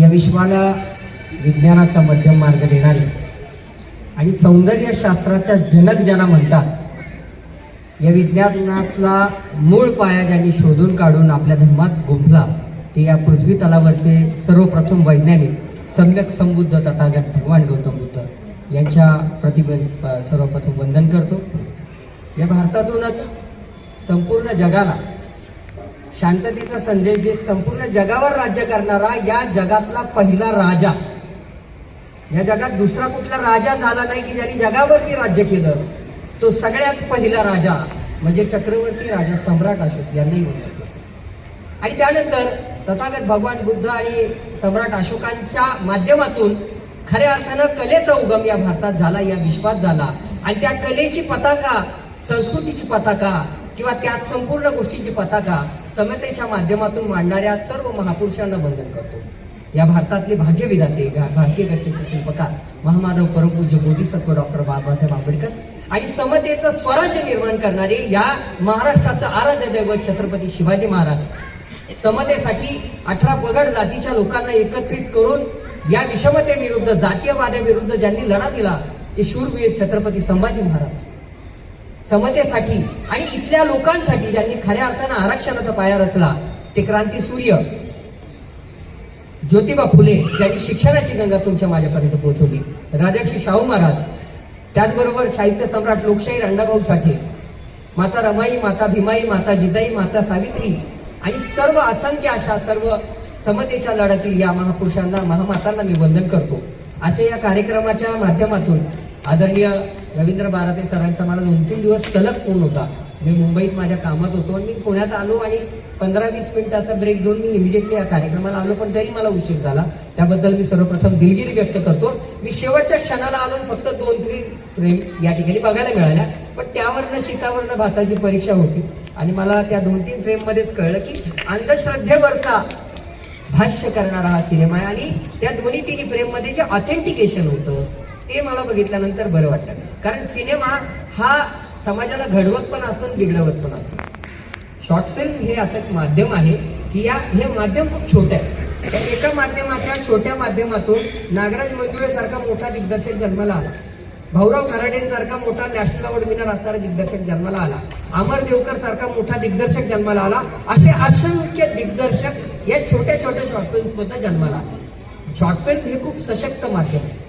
या विश्वाला विज्ञानाचा मध्यम मार्ग देणारे आणि सौंदर्यशास्त्राच्या जनक ज्यांना म्हणतात या विज्ञानातला मूळ पाया ज्यांनी शोधून काढून आपल्या धर्मात गुंफला ते या पृथ्वी तलावरचे सर्वप्रथम वैज्ञानिक सम्यक संबुद्ध तथागत भगवान गौतम बुद्ध यांच्या प्रतिबंध सर्वप्रथम वंदन करतो. या भारतातूनच संपूर्ण जगाला शांततेचा संदेश जे संपूर्ण जगावर राज्य करणारा या जगातला पहिला राजा. या जगात दुसरा कुठला राजा झाला नाही की ज्यांनी जगावरती राज्य केलं तो सगळ्यात पहिला राजा म्हणजे चक्रवर्ती राजा सम्राट अशोक यांनाही होऊ शकतो आणि त्यानंतर तथागत भगवान बुद्ध आणि सम्राट अशोकांच्या माध्यमातून खऱ्या अर्थानं कलेचा उगम या भारतात झाला या विश्वात झाला. आणि त्या कलेची पताका संस्कृतीची पताका किंवा त्या संपूर्ण गोष्टीची पताका समतेच्या माध्यमातून मांडणाऱ्या सर्व महापुरुषांना वंदन करतो. या भारतातले भाग्यविधाते भारतीय घटनेचे शिल्पकार महामानव परमपूज्य बोधिसत्व डॉक्टर बाबासाहेब आंबेडकर आणि समतेचं स्वराज्य निर्माण करणारे या महाराष्ट्राचं आराध्य दैवत छत्रपती शिवाजी महाराज समतेसाठी अठरा पगड जातीच्या लोकांना एकत्रित करून या विषमतेविरुद्ध जातीयवादाविरुद्ध ज्यांनी लढा दिला ते शूरवीर छत्रपती संभाजी महाराज. समतेसाठी आणि इथल्या लोकांसाठी ज्यांनी खऱ्या अर्थानं आरक्षणाचा पाया रचला ते क्रांती सूर्य. ज्योतिबा फुले यांनी शिक्षणाची गंगा तुमच्या माझ्यापर्यंत पोहोचवली. राजर्षी शाहू महाराज त्याचबरोबर साहित्य सम्राट लोकशाही अण्णाभाऊ साठे माता रमाई माता भीमाई माता जिजाई माता सावित्री आणि सर्व असंख्य अशा सर्व समतेच्या लढ्यातील या महापुरुषांना महामातांना मी वंदन करतो. आजच्या या कार्यक्रमाच्या माध्यमातून आदरणीय रवींद्र बाराते सरांचा मला दोन तीन दिवस सलग फोन होता. मी मुंबईत माझ्या कामात होतो आणि मी पुण्यात आलो आणि पंधरा वीस मिनिटाचा ब्रेक घेऊन मी इमिजिएटली या कार्यक्रमाला आलो पण तरी मला उशीर झाला. त्याबद्दल मी सर्वप्रथम दिलगिरी व्यक्त करतो. मी शेवटच्या क्षणाला आलो फक्त दोन तीन फ्रेम या ठिकाणी बघायला मिळाल्या. पण त्यावरनं शीतावरनं भाताची परीक्षा होती. आणि मला त्या दोन तीन फ्रेममध्येच कळलं की अंधश्रद्धेवरचा भाष्य करणारा हा सिनेमा आहे. आणि त्या दोन्ही तिन्ही फ्रेममध्ये जे ऑथेंटिकेशन होतं ते मला बघितल्यानंतर बरं वाटतं. कारण सिनेमा हा समाजाला घडवत पण असतो आणि बिघडवत पण असतो. शॉर्ट फिल्म हे असं एक माध्यम आहे की या हे माध्यम खूप छोटं आहे. त्या एका माध्यमाच्या छोट्या माध्यमातून नागराज मंजुळेसारखा मोठा दिग्दर्शक जन्माला आला. भाऊराव कराडेंसारखा मोठा नॅशनल अवॉर्ड विनर असणारा दिग्दर्शक जन्माला आला. अमर देवकर सारखा मोठा दिग्दर्शक जन्माला आला. असे असंख्य दिग्दर्शक या छोट्या छोट्या शॉर्ट फिल्म्स जन्माला आले. शॉर्ट फिल्म हे खूप सशक्त माध्यम आहे.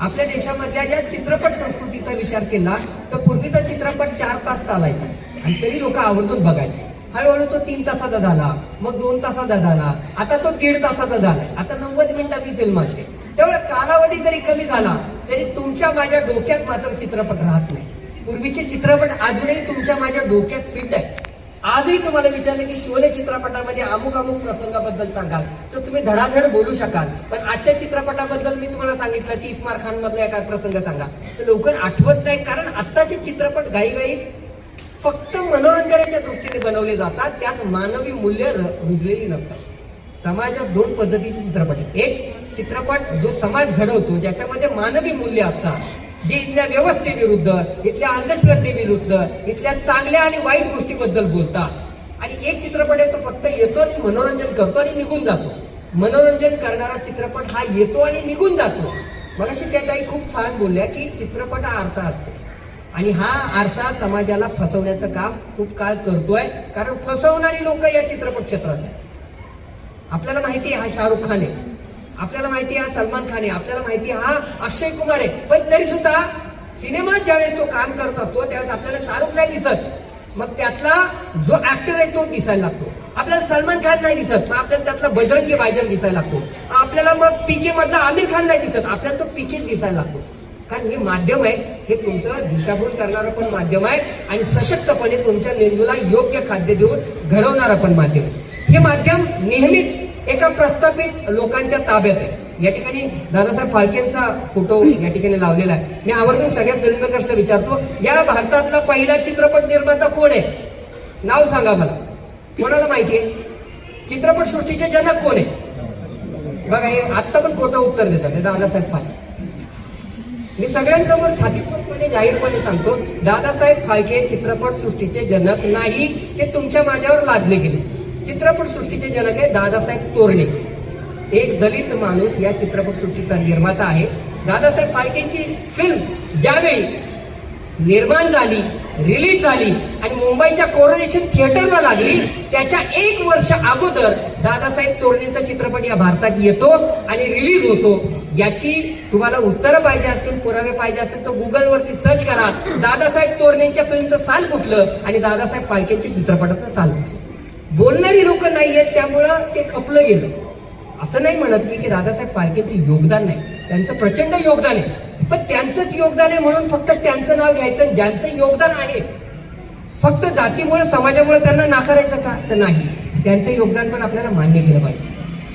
आपल्या देशामधल्या ज्या चित्रपट संस्कृतीचा विचार केला तर पूर्वीचा चित्रपट चार तास चालायचा. आणि तरी लोक आवर्जून बघायचे. हळूहळू तो तीन तासाचा झाला मग दोन तासाचा झाला आता तो दीड तासाचा झाला. आता नव्वद मिनिटाची फिल्म असते. त्यामुळे कालावधी जरी कमी झाला तरी तुमच्या माझ्या डोक्यात मात्र चित्रपट राहत नाही. पूर्वीचे चित्रपट अजूनही तुमच्या माझ्या डोक्यात फिट आहे आजही तुम्हाला विचारलं की शोले चित्रपटामध्ये अमुक अमुक प्रसंगाबद्दल सांगाल. तर तुम्ही धडाधड बोलू शकाल. पण आजच्या चित्रपटाबद्दल मी तुम्हाला सांगितलं तीस मार्खांमधला एका प्रसंग सांगा. तर लवकर आठवत नाही कारण आत्ताचे चित्रपट गाईगाईत फक्त मनोरंजनाच्या दृष्टीने बनवले जातात. त्यात मानवी मूल्य र- रुजलेली नसतात. समाजात दोन पद्धतीचे चित्रपट आहेत. एक चित्रपट जो समाज घडवतो ज्याच्यामध्ये मानवी मूल्य असतात. जे इथल्या व्यवस्थेविरुद्ध इथल्या अंधश्रद्धेविरुद्ध इथल्या चांगल्या आणि वाईट गोष्टीबद्दल बोलतात आणि एक चित्रपट आहे तो फक्त येतो आणि मनोरंजन करतो आणि निघून जातो. मनोरंजन करणारा चित्रपट हा येतो आणि निघून जातो. मगाशी त्या काही खूप छान बोलल्या की चित्रपट हा आरसा असतो. आणि हा आरसा समाजाला फसवण्याचं काम खूप काळ करतोय कारण फसवणारी लोक या चित्रपट क्षेत्रात आहेत. आपल्याला माहिती आहे हा शाहरुख खान आहे. आपल्याला माहिती आहे हा सलमान खान आहे आपल्याला माहिती आहे हा अक्षय कुमार आहे. पण तरी सुद्धा सिनेमात ज्यावेळेस तो काम करत असतो त्यावेळेस आपल्याला शाहरुख नाही दिसत. मग त्यातला जो ऍक्टर आहे तो दिसायला लागतो. आपल्याला सलमान खान नाही दिसत मग आपल्याला त्यातला बजरंगी वायजन दिसायला लागतो. आपल्याला मग पीके मधला आमिर खान नाही दिसत आपल्याला तो पीके दिसायला लागतो. कारण हे माध्यम आहे हे तुमचं दिशाभूल करणारं पण माध्यम आहे आणि सशक्तपणे तुमच्या मेंदूला योग्य खाद्य देऊन घडवणारं पण माध्यम हे माध्यम नेहमीच एका प्रस्थापित लोकांच्या ताब्यात आहे. या ठिकाणी दादासाहेब फाळकेंचा फोटो या ठिकाणी लावलेला आहे. मी आवर्जून सगळ्या फिल्म मेकर्सला विचारतो या भारतातला पहिला चित्रपट निर्माता कोण आहे? नाव सांगा मला. कोणाला माहिती आहे? चित्रपट सृष्टीचे जनक कोण आहे? बघा हे आत्ता पण खोटं उत्तर देतात हे दादासाहेब फाळके. मी सगळ्यांसमोर छातीपूर्वपणे जाहीरपणे सांगतो दादासाहेब फाळके चित्रपट सृष्टीचे जनक नाही ते तुमच्या माझ्यावर लादले गेले. चित्रपट सृष्टीचे जनक आहे दादासाहेब तोरणे. एक दलित माणूस या चित्रपटसृष्टीचा निर्माता आहे. दादासाहेब फाळकेंची फिल्म ज्यावेळी निर्माण झाली रिलीज झाली आणि मुंबईच्या कोरोनेशन थिएटरला लागली त्याच्या एक वर्ष अगोदर दादासाहेब तोरणेंचा चित्रपट या भारतात येतो आणि रिलीज होतो. याची तुम्हाला उत्तरं पाहिजे असेल पुरावे पाहिजे असेल तर गुगलवरती सर्च करा. दादासाहेब तोरणेंच्या फिल्मचं साल कुठलं आणि दादासाहेब फाळकेंच्या चित्रपटाचं साल कुठलं बोलणारी लोक नाही आहेत त्यामुळं ते खपलं गेलं. असं नाही म्हणत मी की दादासाहेब फाळकेचं योगदान नाही. त्यांचं प्रचंड योगदान आहे. पण त्यांचंच योगदान आहे म्हणून फक्त त्यांचं नाव घ्यायचं ज्यांचं योगदान आहे फक्त जातीमुळे समाजामुळे त्यांना नाकारायचं का? तर नाही. त्यांचं योगदान पण आपल्याला मान्य केलं पाहिजे.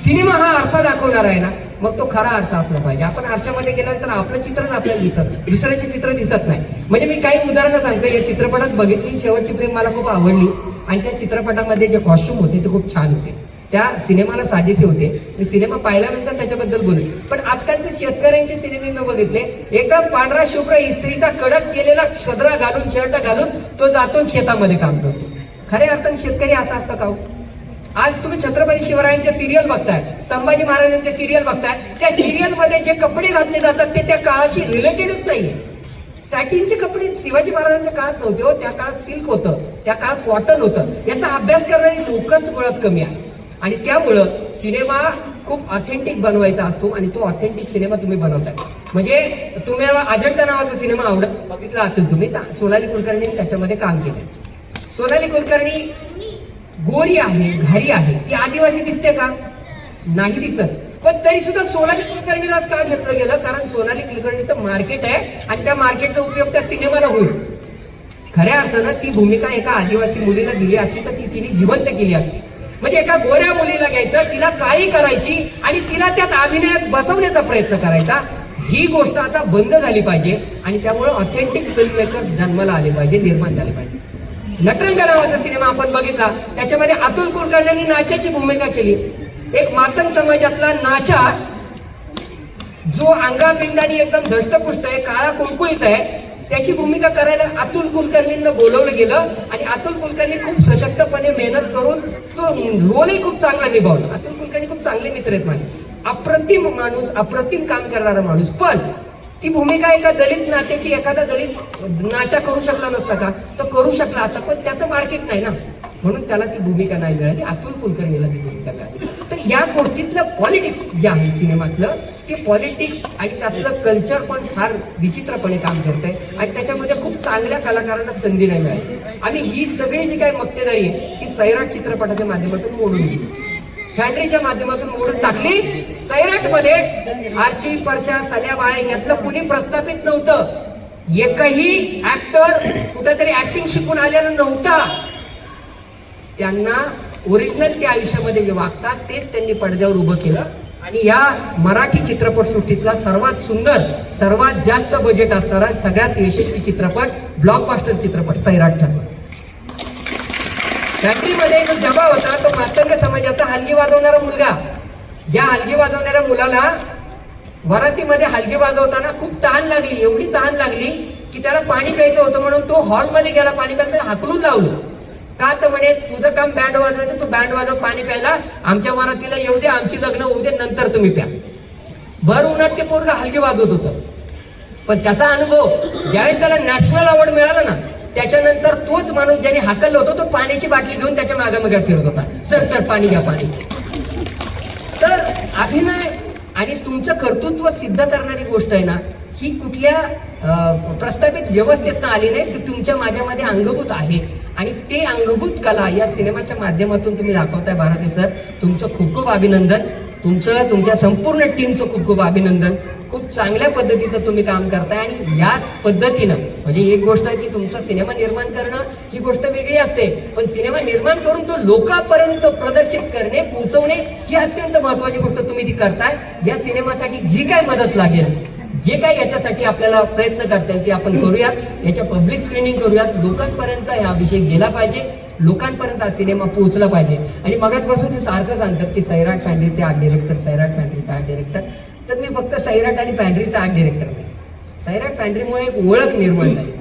सिनेमा हा आरसा दाखवणार आहे ना मग तो खरा आरसा असला पाहिजे. आपण आरशामध्ये गेल्यानंतर आपलं चित्रच आपल्याला दिसत दुसऱ्याचे चित्र दिसत नाही. म्हणजे मी काही उदाहरणं सांगतो या चित्रपटात बघितली शेवटची प्रेम मला खूप आवडली. आणि त्या चित्रपटामध्ये जे कॉस्ट्युम होते ते खूप छान होते. त्या सिनेमाला साजेसे होते. मी सिनेमा पाहिल्यानंतर त्याच्याबद्दल बोलू. पण आजकालचे शेतकऱ्यांचे सिनेमे मी बघितले. एकदम पांढरा शुभ्र इस्त्रीचा कडक केलेला सदरा घालून शर्ट घालून तो जातो शेतामध्ये काम करतो. खऱ्या अर्थाने शेतकरी असा असतं का हो? आज तुम्ही छत्रपती शिवरायांचे सिरियल बघताय संभाजी महाराजांचे सिरियल बघताय. त्या सिरियलमध्ये जे कपडे घातले जातात ते त्या काळाशी रिलेटेडच नाहीये. सॅटिनचे कपडे शिवाजी महाराजांच्या काळात नव्हते हो त्या काळात सिल्क होतं. त्या काळात कॉटन होतं. याचा अभ्यास करणारी लोकच मुळात कमी आहे आणि त्यामुळं सिनेमा खूप ऑथेंटिक बनवायचा असतो आणि तो ऑथेंटिक सिनेमा तुम्ही बनवताय. म्हणजे तुम्ही अजंठा नावाचा सिनेमा आवडत बघितला असेल तुम्ही तर सोनाली कुलकर्णीने त्याच्यामध्ये काम केलं. सोनाली कुलकर्णी गोरी आहे घारी आहे. ती आदिवासी दिसते का? नाही दिसत. पण तरी सुद्धा सोनाली कुलकर्णीला का घेतलं गेलं कारण सोनाली कुलकर्णीचं मार्केट आहे आणि त्या मार्केटचा उपयोग त्या सिनेमाला होईल. खऱ्या अर्थानं ती भूमिका एका आदिवासी मुलीला दिली असती तर ती तिने जिवंत केली असती. म्हणजे एका गोऱ्या मुलीला घ्यायचं तिला काळी करायची आणि तिला त्यात अभिनयात बसवण्याचा प्रयत्न करायचा. ही गोष्ट आता बंद झाली पाहिजे आणि त्यामुळे ऑथेंटिक फिल्म मेकर जन्माला आले पाहिजे निर्माण झाले पाहिजे. नटरंग नावाचा सिनेमा आपण बघितला. त्याच्यामध्ये अतुल कुलकर्ण्यांनी नाचाची भूमिका केली. एक मातंग समाजातला नाचा जो अंगापिंडाने एकदम धष्टपुष्ट आहे काळा कुळकुळीत आहे त्याची भूमिका करायला अतुल कुलकर्णींना बोलवलं गेलं आणि अतुल कुलकर्णी खूप सशक्तपणे मेहनत करून तो रोलही खूप चांगला निभावला. अतुल कुलकर्णी खूप चांगले मित्र आहेत माझे. अप्रतिम माणूस अप्रतिम काम करणारा माणूस. पण ती भूमिका एका दलित नात्याची एखादा दलित नाचा करू शकला नसता का? तो करू शकला असता पण त्याचं मार्केट नाही ना. म्हणून त्याला ती भूमिका नाही मिळाली. अतुल कुलकर्णीला ती भूमिका मिळाली. या गोष्टीतलं पॉलिटिक्स जे आहे सिनेमातलं ते पॉलिटिक्स आणि त्यातलं कल्चर पण फार विचित्रपणे काम करतंय. आणि त्याच्यामध्ये खूप चांगल्या कलाकारांना संधी नाही मिळाली आणि ही सगळी जी काही मक्तेदारी आहे ती सैराट चित्रपटाच्या माध्यमातून मोडून गेली. फॅक्टरीच्या माध्यमातून मोडून टाकली. सैराटमध्ये आरची परशा सल्या बाळे यातलं कुणी प्रस्थापित नव्हतं. एकही ऍक्टर कुठेतरी ऍक्टिंग शिकून आलेला नव्हता. त्यांना ओरिजिनल ते आयुष्यामध्ये जे वागतात तेच त्यांनी पडद्यावर उभं केलं. आणि या मराठी चित्रपटसृष्टीतला सर्वात सुंदर सर्वात जास्त बजेट असणारा सगळ्यात यशस्वी चित्रपट ब्लॉकबास्टर चित्रपट सैराट ठरला. फॅक्टरीमध्ये जो जबा होता तो मातंग समाजाचा हलगी वाजवणारा मुलगा. ज्या हलगी वाजवणाऱ्या मुलाला वरातीमध्ये हलगी वाजवताना खूप तहान लागली एवढी तहान लागली की त्याला पाणी प्यायचं होतं म्हणून तो हॉलमध्ये गेला पाणी प्यायला हाकलून लावलं. का तर म्हणे तुझं काम बँड वाजवायचं तू बँड वाजव पाणी प्यायला. आमच्या वरातीला येऊ दे आमची लग्न होऊ दे नंतर तुम्ही प्या. भर उन्हात ते पोरग हलगी वाजवत होतं. पण त्याचा अनुभव ज्यावेळेस त्याला नॅशनल अवॉर्ड मिळाला ना त्याच्यानंतर तोच माणूस ज्याने हाकललं होतं तो पाण्याची बाटली घेऊन त्याच्या मागामागे फिरत होता. सर तर पाणी घ्या पाणी. तर अभिनय आणि तुमचं कर्तृत्व सिद्ध करणारी गोष्ट आहे ना ही कुठल्या प्रस्थापित व्यवस्थेतनं आली नाही ती तुमच्या माझ्यामध्ये अंगभूत आहे. आणि ते अंगभूत कला या सिनेमाच्या माध्यमातून तुम्ही दाखवताय भारती सर. तुमचं खूप खूप अभिनंदन. तुमचं तुमच्या संपूर्ण टीमचं खूप खूप अभिनंदन. खूप चांगल्या पद्धतीचं तुम्ही काम करताय आणि याच पद्धतीनं म्हणजे एक गोष्ट आहे की तुमचा सिनेमा निर्माण करणं ही गोष्ट वेगळी असते पण सिनेमा निर्माण करून तो लोकांपर्यंत प्रदर्शित करणे पोहोचवणे ही अत्यंत महत्वाची गोष्ट तुम्ही ती करताय. या सिनेमासाठी जी काय मदत लागेल जे काही याच्यासाठी आपल्याला प्रयत्न करता येईल ते आपण करूयात. याच्या पब्लिक स्क्रीनिंग करूयात. लोकांपर्यंत हा विषय गेला पाहिजे. लोकांपर्यंत हा सिनेमा पोहोचला पाहिजे. आणि मगाचपासून ते सारखं सांगतात की सैराट फॅन्ड्रीचे आर्ट डिरेक्टर सैराट फॅन्ड्रीचे आर्ट डिरेक्टर तर मी फक्त सैराट आणि फॅन्ड्रीचा आर्ट डिरेक्टर नाही सैराट फॅन्ड्रीमुळे एक ओळख निर्माण झाली.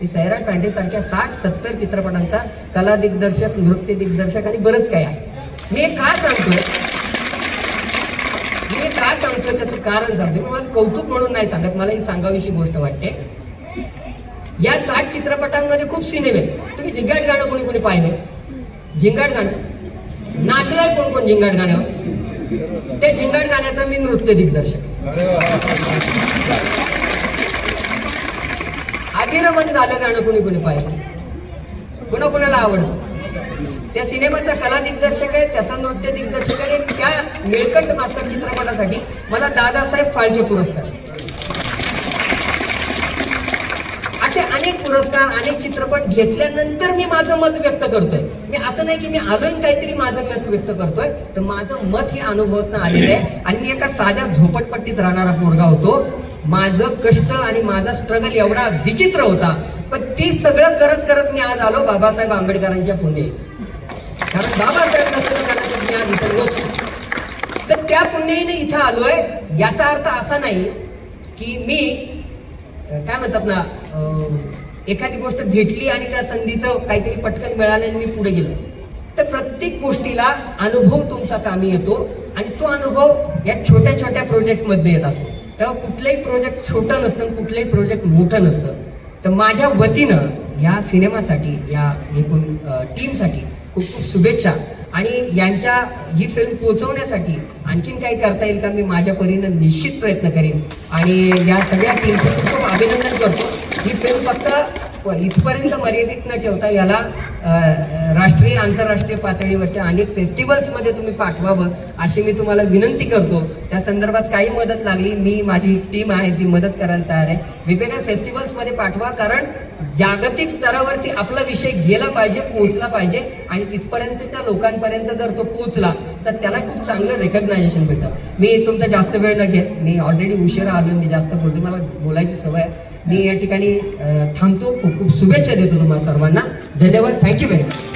की सैराट फॅन्ड्रीसारख्या साठ सत्तर चित्रपटांचा कला दिग्दर्शक नृत्य दिग्दर्शक आणि बरंच काही आहे. मी का सांगतो मी काय सांगतोय त्याचं कारण सांगतो मी मला कौतुक म्हणून नाही सांगत मला ही सांगावीशी गोष्ट वाटते. या साठ चित्रपटांमध्ये खूप सिनेमे आहेत. तुम्ही झिंगाट गाणं कोणी कोणी पाहिले झिंगाट गाणं? नाचलाय कोण कोण झिंगाट गाण्यावर? ते झिंगाट गाण्याचा मी नृत्य दिग्दर्शक आदिरामध्ये झालं गाणं कोणी कोणी पाहिलं कोणा कोणाला आवडतं? त्या सिनेमाचा कला दिग्दर्शक आहे त्याचा नृत्य दिग्दर्शक आहे. त्या निळकंठ मास्टर चित्रपटासाठी मला दादासाहेब फाळके पुरस्कार. असे अनेक पुरस्कार अनेक चित्रपट घेतल्यानंतर मी माझं मत व्यक्त करतोय. मी असं नाही की मी अजून काहीतरी माझं मत व्यक्त करतोय तर माझं मत हे अनुभवतनं आलेलं आहे. आणि मी एका साध्या झोपटपट्टीत राहणारा पोरगा होतो. माझं कष्ट आणि माझा स्ट्रगल एवढा विचित्र होता पण ती सगळं करत करत मी आज आलो बाबासाहेब आंबेडकरांच्या पुणे कारण बाबासाहेब नसतं आज इथं नसतो तर त्या पुण्याईने इथं आलोय. याचा अर्थ असा नाही की मी काय म्हणतात ना एखादी गोष्ट भेटली आणि त्या संधीचं काहीतरी पटकन मिळालं आणि मी पुढे गेलो. तर प्रत्येक गोष्टीला अनुभव तुमचा कामी येतो आणि तो अनुभव या छोट्या छोट्या प्रोजेक्टमध्ये येत असतो. तेव्हा कुठलंही प्रोजेक्ट छोटं नसतं आणि कुठलंही प्रोजेक्ट मोठं नसतं. तर माझ्या वतीनं या सिनेमासाठी या एकूण टीमसाठी खूप खूप शुभेच्छा. आणि यांच्या ही फिल्म पोहोचवण्यासाठी आणखीन काही करता येईल का मी माझ्या परीनं निश्चित प्रयत्न करेन. आणि या सगळ्या टीमचं खूप खूप अभिनंदन करतो. ही फिल्म फक्त इथपर्यंत मर्यादित न ठेवता याला राष्ट्रीय आंतरराष्ट्रीय पातळीवरच्या अनेक फेस्टिवल्समध्ये तुम्ही पाठवावं अशी मी तुम्हाला विनंती करतो. त्या संदर्भात काही मदत लागली. मी माझी टीम आहे ती मदत करायला तयार आहे. वेगवेगळ्या फेस्टिवल्समध्ये पाठवा कारण जागतिक स्तरावरती आपला विषय गेला पाहिजे पोहोचला पाहिजे आणि तिथपर्यंतच्या लोकांपर्यंत जर तो पोहोचला तर त्याला खूप चांगलं रेकग्नायझेशन भेटतं. मी तुमचा जास्त वेळ न घेत मी ऑलरेडी उशिरा आलो मी जास्त बोलतो मला बोलायची सवय आहे. मी या ठिकाणी थांबतो. खूप खूप शुभेच्छा देतो तुम्हाला सर्वांना. धन्यवाद. Thank you very much